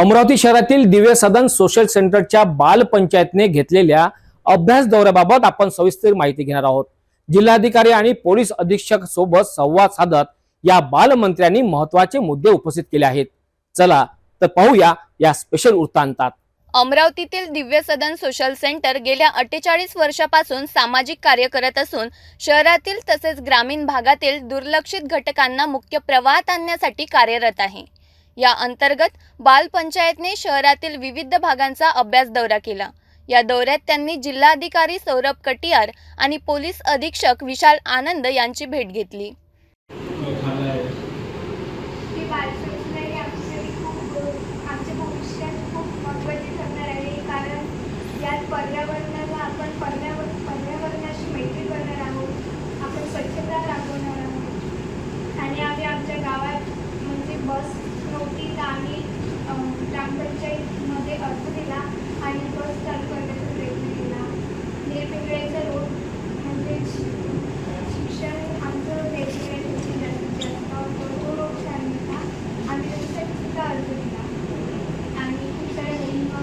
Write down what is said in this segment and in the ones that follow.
अमरावती शहरातील दिव्य सदन सोशल सेंटरच्या बालपंचायतने घेतलेल्या अभ्यास दौऱ्याबाबत आपण सविस्तर माहिती घेणार आहोत. जिल्हाधिकारी आणि पोलीस अधीक्षक सोबत संवाद साधत या बालमंत्र्यांनी महत्त्वाचे मुद्दे उपस्थित केले आहेत. चला तर पाहूया या स्पेशल वृत्तांतात. अमरावतीतील दिव्य सदन सोशल सेंटर गेल्या अठ्ठेचाळीस वर्षापासून सामाजिक कार्य करत असून शहरातील तसेच ग्रामीण भागातील दुर्लक्षित घटकांना मुख्य प्रवाहात आणण्यासाठी कार्यरत आहे. या अंतर्गत बालपंचायतने शहरातील विविध भागांचा अभ्यास दौरा केला. या दौऱ्यात त्यांनी जिल्हाधिकारी सौरभ कटियार आणि पोलीस अधीक्षक विशाल आनंद यांची भेट घेतली ही बालसंस्कारी आमच्यासाठी खूप आमच्या भविष्यात खूप महत्त्वाची ठरणार आहे कारण यात पर्यावरणाला आपण पर्यावर पर्यावरणाशी मैत्री करणार आहोत आपण स्वच्छता राबवणार आहोत आणि आम्ही आमच्या गावात म्हणजे बस नव्हती तर आम्ही अं, ग्रामपंचायतीमध्ये अर्ज दिला आणि बस चालू करण्याचा प्रयत्न केला निरनिराळ्याचा रोड म्हणजे शि- शिक्षण आमचं वेगवेगळ्या गोष्टी जास्तीत जास्त तो रोग सांगितला आम्ही त्याच्यासाठी सुद्धा अर्ज दिला आणि खूप साऱ्या मोहिमा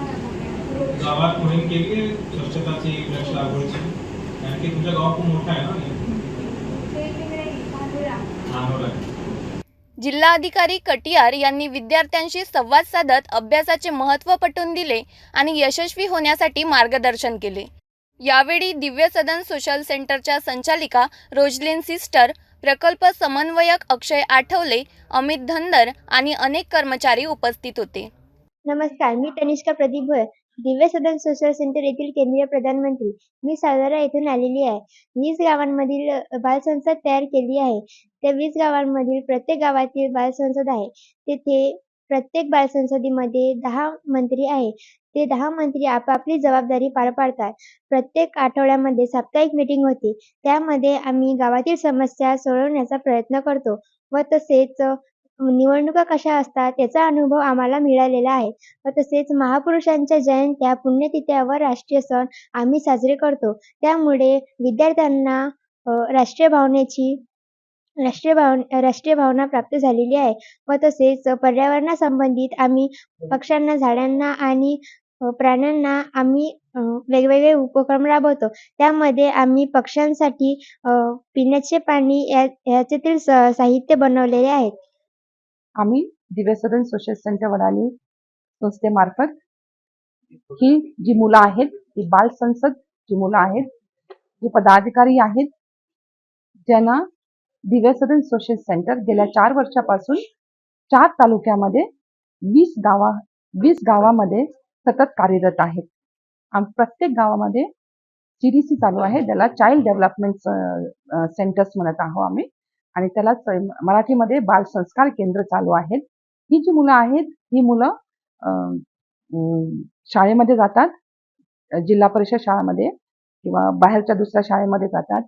गावात मोहीम केली आहे स्वच्छताची वृक्ष लागवडीची? कारण की तुमचं गाव खूप मोठं आहे ना? जिल्हाधिकारी कटियार यांनी विद्यार्थ्यांशी संवाद साधत अभ्यासाचे महत्त्व पटवून दिले आणि यशस्वी होण्यासाठी मार्गदर्शन केले. यावेळी दिव्य सदन सोशल सेंटरच्या संचालिका रोजलिन सिस्टर प्रकल्प समन्वयक अक्षय आठवले अमित धनदर आणि अनेक कर्मचारी उपस्थित होते. नमस्कार मी तनिष्का प्रदीप भोयर. दिव्य सदन सोशल सेंटर येथील केंद्रीय प्रधानमंत्री मी सातारा येथून आलेली आहे. वीस गावांमधील बालसंसद तयार केली आहे. त्या वीस गावांमधील प्रत्येक गावातील बालसंसद आहे. तेथे प्रत्येक बालसंसदीमध्ये दहा मंत्री आहे. ते दहा मंत्री आपापली जबाबदारी पार पाडतात. प्रत्येक आठवड्यामध्ये साप्ताहिक मीटिंग होते. त्यामध्ये आम्ही गावातील समस्या सोडवण्याचा प्रयत्न करतो व तसेच निवडणुका कशा असतात याचा अनुभव आम्हाला मिळालेला आहे. व तसेच महापुरुषांच्या जयंत्या पुण्यतिथ्या व राष्ट्रीय सण आम्ही साजरे करतो. त्यामुळे विद्यार्थ्यांना राष्ट्रीय भावनेची राष्ट्रीय भाव राष्ट्रीय भावना प्राप्त झालेली आहे. व तसेच पर्यावरणासंबंधित आम्ही पक्ष्यांना झाडांना आणि प्राण्यांना आम्ही वेगवेगळे उपक्रम राबवतो. त्यामध्ये आम्ही पक्ष्यांसाठी पिण्याचे पाणी या याच्यातील स- साहित्य बनवलेले आहेत. आम्ही दिव्य सदन सोशल सेंटर वडाली संस्थेमार्फत ही जी मुलं आहेत ती बाल संसद जी मुलं आहेत जे पदाधिकारी आहेत ज्यांना दिव्य सदन सोशल सेंटर गेल्या चार वर्षापासून चार तालुक्यामध्ये वीस गावा वीस गावामध्ये सतत कार्यरत आहेत. आम प्रत्येक गावामध्ये सीडीसी चालू आहे ज्याला चाइल्ड डेव्हलपमेंट सेंटर्स म्हणत आहोत आम्ही. आणि त्यालाच मराठीमध्ये बाल संस्कार केंद्र चालू आहेत. ही जी मुलं आहेत ही मुलं अं, शाळेमध्ये जातात जिल्हा परिषद शाळेमध्ये किंवा बाहेरच्या दुसऱ्या शाळेमध्ये जातात.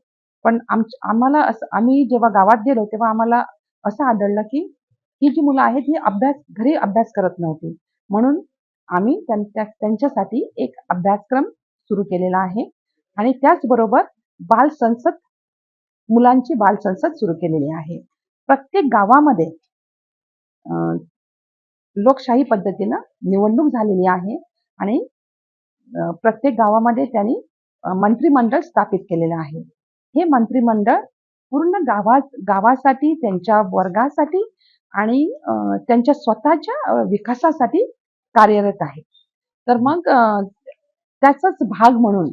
पण आम आम्हाला असं आम्ही जेव्हा गावात गेलो तेव्हा आम्हाला असं आढळलं की ही जी मुलं आहेत ही अभ्यास घरी अभ्यास करत नव्हती. म्हणून आम्ही त्यां- त्यांच्यासाठी एक अभ्यासक्रम सुरू केलेला आहे. आणि त्याचबरोबर बाल संसद मुलांची बाल संसद सुरू केलेली आहे. प्रत्येक गावामध्ये लोकशाही पद्धतीनं निवडणूक झालेली आहे आणि प्रत्येक गावामध्ये त्यांनी मंत्रिमंडळ स्थापित केलेलं आहे. हे मंत्रिमंडळ पूर्ण गावा गावासाठी त्यांच्या वर्गासाठी आणि त्यांच्या स्वतःच्या विकासासाठी कार्यरत आहे. तर मग त्याचाच भाग म्हणून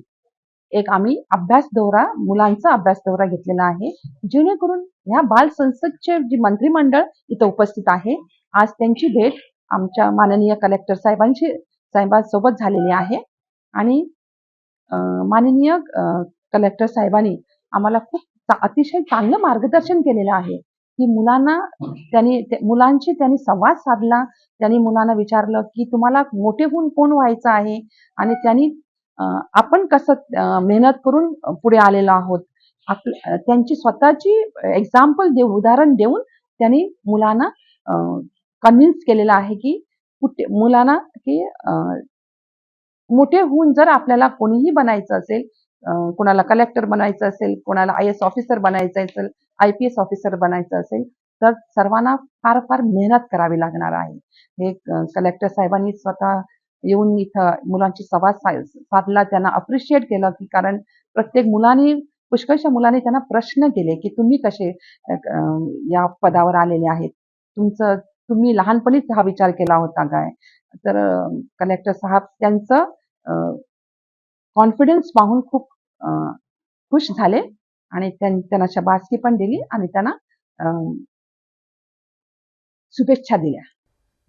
एक आम्ही अभ्यास दौरा मुलांचा अभ्यास दौरा घेतलेला आहे. जेणेकरून ह्या बाल संसदचे जे मंत्रिमंडळ इथं उपस्थित आहे आज त्यांची भेट आमच्या माननीय कलेक्टर साहेबांशी साहेबांसोबत झालेली आहे. आणि माननीय कलेक्टर साहेबांनी आम्हाला खूप अतिशय चांगलं मार्गदर्शन केलेलं आहे. की मुलांना त्यांनी मुलांशी त्यांनी संवाद साधला. त्यांनी मुलांना विचारलं की तुम्हाला मोठे होऊन कोण व्हायचं आहे? आणि त्यांनी आपण कसं मेहनत करून पुढे आलेलो आहोत? आपल त्यांची स्वतःची एक्झाम्पल देऊ उदाहरण देऊन त्यांनी मुलांना कन्व्हिन्स केलेलं आहे की कुठे मुलांना की मोठे होऊन जर आपल्याला कोणीही बनायचं असेल कोणाला कलेक्टर बनायचं असेल कोणाला आय एस ऑफिसर बनायचं असेल आय पी एस ऑफिसर बनायचं असेल तर सर्वांना फार फार मेहनत करावी लागणार आहे. हे कलेक्टर साहेबांनी स्वतः येऊन इथं मुलांची संवाद साधला त्यांना अप्रिशिएट केलं की कारण प्रत्येक मुलाने पुष्कळशा मुलांनी त्यांना प्रश्न केले की तुम्ही कसे या पदावर आलेले आहेत? तुमचं तुम्ही लहानपणीच हा विचार केला होता काय? तर कलेक्टर साहेब त्यांचं कॉन्फिडन्स पाहून खूप खुश झाले आणि त्यां- त्यांना शबासकी पण दिली आणि त्यांना शुभेच्छा दिल्या.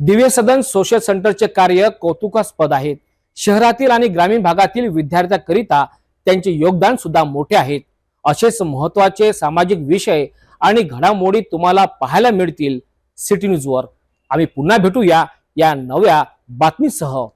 दिव्य सदन सोशल सेंटरचे कार्य कौतुकास्पद आहेत. शहरातील आणि ग्रामीण भागातील विद्यार्थ्यांकरिता त्यांचे योगदान सुद्धा मोठे आहेत. असेच महत्त्वाचे सामाजिक विषय आणि घडामोडी तुम्हाला पाहायला मिळतील. सिटी न्यूजवर आम्ही पुन्हा भेटूया या नव्या बातमीसह.